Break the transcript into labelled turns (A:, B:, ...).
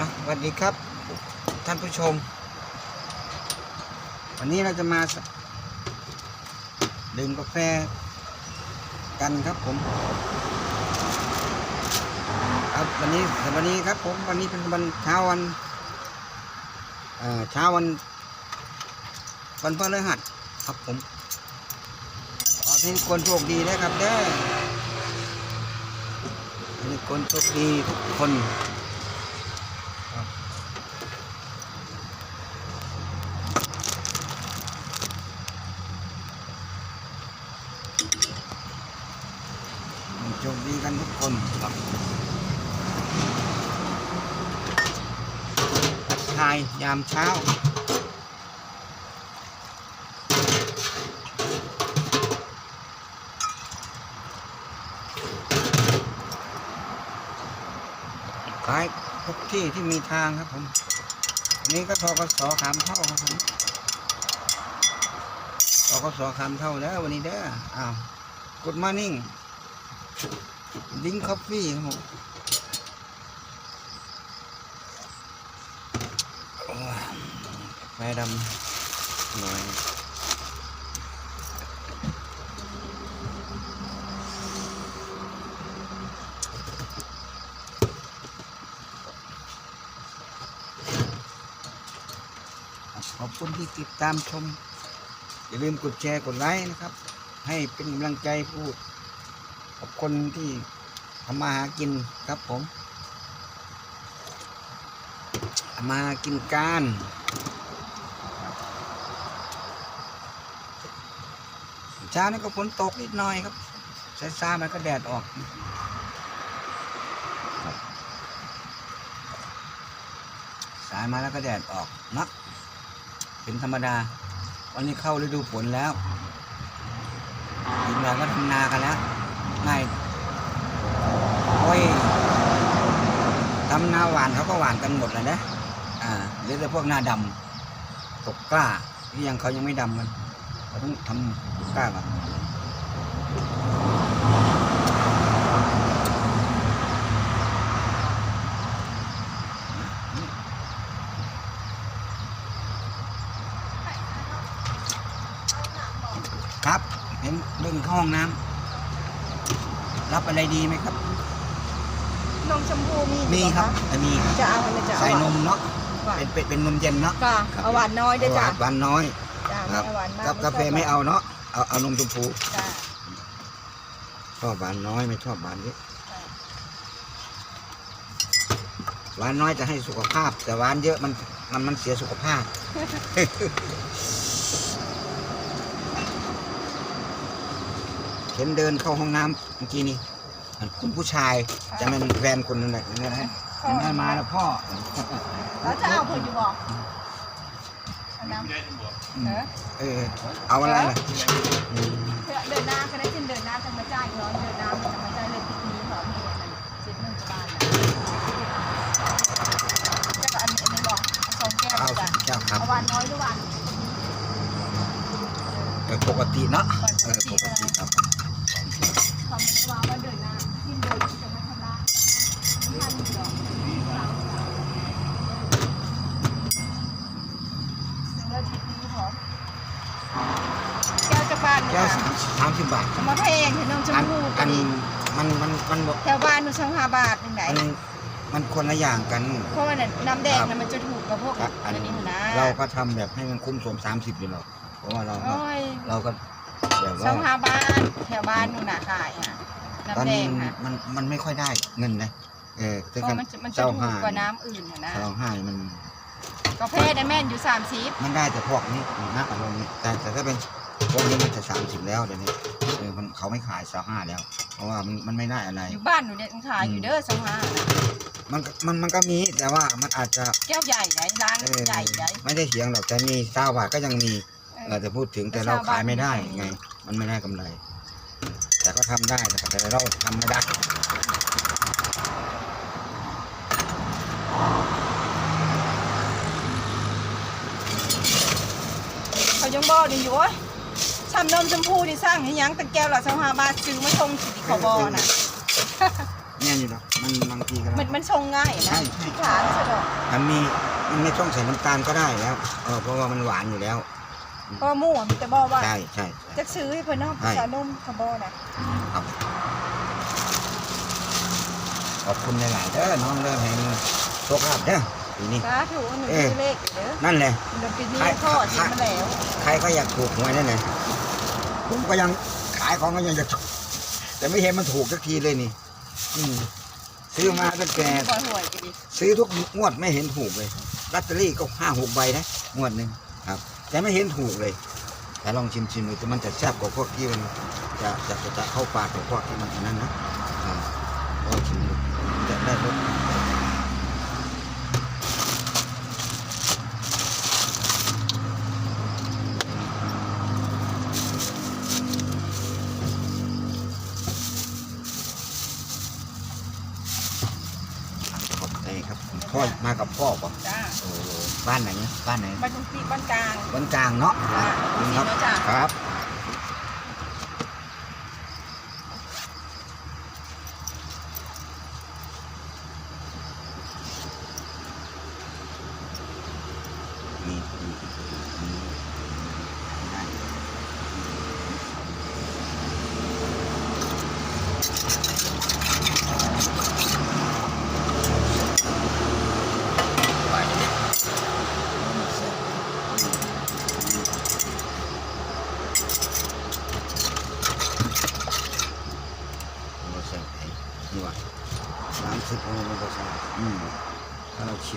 A: อะสวัสดีครับ ท่านผู้ชม วันนี้เราจะมาดื่มกาแฟกันครับผมครับวันนี้วันนี้ครับผมวันนี้เป็นวันเช้าวันเช้าวันวันพฤหัสครับผมขอให้คนโชคดีนะครับเด้อให้คนโชคดีทุกคน โชคดีกันทุกคนครับทายยามเช้าขายทุกที่ที่มีทางครับผมนนี้ก็ทกสขามเท่าครับผมทกสขามเท่าแล้ววันนี้เด้ออ้าวกดมานิ่ง ดิ้งคอฟฟี่ครับผมโอ้ยไฟดำหน่อยขอบคุณที่ติดตามชม อย่าลืมกดแชร์กดไลค์นะครับ ให้เป็นกำลังใจพูด กับคนที่ทำมาหากินครับผมทำมาหากินการเช้านี้ก็ฝนตกนิดหน่อยครับสายซาๆมันก็แดดออกสายมาแล้วก็แดดออกนักเป็นธรรมดา วันนี้เข้าฤดูฝนแล้วอีกหน่อยก็ทำนากันแล้ว ง่ายโอ้ยทำนาหวานเขาก็หวานกันหมดเลยนะอ่าหลือแต่พวกหน้าดำตกกล้าที่ยังเขายังไม่ดำกันเขาต้องทำตกกล้าก่อนครับเห็นเดินเข้าห้องน้ำ รับอะไรดีไหมครับ
B: นมชมพูมี
A: มีครับแต่มีครับ
B: จะเอาอะไรจะเอา
A: ใส่นมเนาะ
B: หวาน
A: เป็นเป็นเป็นนมเย็นเนาะ
B: ค่ะเอาหวานน้อยเด้อจ้ะ
A: หวานน้อย
B: จ้ะ
A: ครับ
B: ไม่เอาหวานมาก
A: กับกาแฟไม่เอาเนาะเอาเอานมชมพู
B: จ้ะ
A: ชอบหวานน้อยไม่ชอบหวานเยอะหวานน้อยจะให้สุขภาพ แต่หวานเยอะมันมันมันเสียสุขภาพ ห็นเดินเข้าห้องน้ำเมื่อกี้นี่คุณผู้ชายจะเป็นแฟนคุณนั่นแหละนั่นนะฮะเห็นไหมมาแล้วพ่อ
B: แล้วจะเอาเพิ่นอยู่บอกเอาน้ำเออ
A: เออเอาอะไรล่ะ
B: เพื่อเดินหน้าก็ได้ขึ้นเดินหน้าจังมาจ่ายย้อนเดินหน้าจังมาจ่ายเลยติดนี้เหรอมีอะไรสิบหนึ่งบาทนะจะก็อันนี้อันนี้บอกเอาสองแก้ว
A: เอา
B: จ้ะ
A: เจ้าครับ
B: เอาหวานน้อยหรือหวาน
A: เออปกติเนาะเออปกติครับ
B: ทำว่าว่าเดินหน้าขึ้นเดินจะไม่ทำได้ไม่ทันหรอกแล้วทิศนี้พอแก้ว จะบาน
A: แก้ว
B: ค่ะ
A: สามสิบบาท
B: มาแพงเห็นน้องชม
A: อัน
B: พู่
A: อันมันมันมันบอก
B: แถวบ้านหนูช่างห้าบาทหนึ่งไหน
A: มันมันคนละอย่างกัน
B: เพราะว่าน่ะน้ำแดงน่ะมันจะถูกกับพวก
A: ครับอั
B: อั
A: น
B: นนี้นะ
A: เราก็ทำแบบให้มันคุ้มสมสามสิบอยู่หรอกเพราะว่าเราก็
B: โอ้ย
A: เราก็แบบว่า
B: ช่างห้าบาทแถวบ้านนูน่ะขายอะ
A: ตอน
B: น้ำแด
A: นี้
B: ง
A: มัน
B: ค่ะ
A: มันมันไม่ค่อยได้เงินนะเออ
B: เพราะ
A: กัน
B: มันจะมันจะ
A: เจ้า
B: ถูก
A: ห้าก
B: ว่าน้ำอื่นน่ะนะ
A: เจ้าห้ามัน
B: กาแฟได้แม่นอยู่สามสิบ
A: มันได้แต่พวกนี้นะอารมณ์นี้แต่แต่ถ้าเป็น พวกนี้มันจะสามสิบแล้วเดี๋ยวนี้เออมันเขาไม่ขายเจ้าห้าแล้ว เพราะว่ามันมันไม่ได้อะไร
B: อยู่บ้านหนูเนี่ยยังขายอยู่เด้อช่างห้าน่ะ
A: มันก็มันมันก็มีแต่ว่ามันอาจจะ
B: แก้วใหญ่ไหนร้าน
A: เออ
B: ใหญ่ไหน
A: ไม่ได้เถียงหรอกแต่มีเก้าบาทก็ยังมี
B: เอ
A: เอ
B: อ
A: อแต่พูดถึงแต่เราขายไม่ได้ไง มันไม่ได้กำไร แต่ก็ทำได้แต่แต่เราทำไม่ได้
B: เขายังบอกดีอยู่โอ้ย ทำนมชมพูที่สร้างให้ยังแต่แก้วละช่างห้าบาทซื้อมาชงสิที่เขาบอกน่ะ
A: มเนี่ยนี่หรอกมันบางทีก็
B: มันมันชงง่าย
A: ใช่
B: นะ
A: ใช่
B: ขาไม่ใช่หรอก
A: มันมีมันไม่ต้องใส่น้ำตาลก็ได้แล้วเออเพราะว่ามันหวานอยู่แล้ว
B: เพราะว่าหมู่อะมีแต่บอกว่า
A: ใช่ใช่ใช่
B: จะซื้อให้เพิ่นเนาะ
A: ใช่
B: ชานมคาร์บอนะ
A: ครับขอบคุณหลายๆเด้อน้องเด้อให้โชคลาภเด้อปีนี้
B: สาธุหนู
A: เอ๊ะ
B: ซื้อเลขอยู่เด้อ
A: นั่นแหละ
B: เดี๋ยวปีนี้
A: ขาย
B: พ่อ
A: ขาย
B: ซื้อมาแล้ว
A: ใครก็อยากถูกหวยนั่นแหละ ผมก็ยังขายของก็ยังจะแต่ไม่เห็นมันถูกสักทีเลยนี่อืมซื้อมาตั้งแต่
B: คอยหวยกันดิ
A: ซื้อทุกงวดไม่เห็นถูกเลยลอตเตอรี่ก็ห้าหกใบนะงวดหนึ่งครับ แต่ไม่เห็นถูกเลย แต่ลองชิมชิมดูแต่มันจะแซ่บกว่าพวกที่มันจะจะจะเข้าปากกว่าพวกที่มันอันนั้นนะลองชิมดูจะได้รส พ่อมากับพ่อป่ะ
B: จ้า
A: โอ้โหบ้านไหนเนี่ยบ้านไหน
B: บ้านตรงที่บ้านกลาง
A: บ้านกลางเนาะ
B: จ้า
A: ขอบคุณครับ
B: เนาะจ้า
A: ครับ นี่นี่นี่ได้ไปเนี่ยเสร็จ เราใส่ไอ้นี่ว่า สามสิบโลมันก็ใช่อืมถ้าเราชิ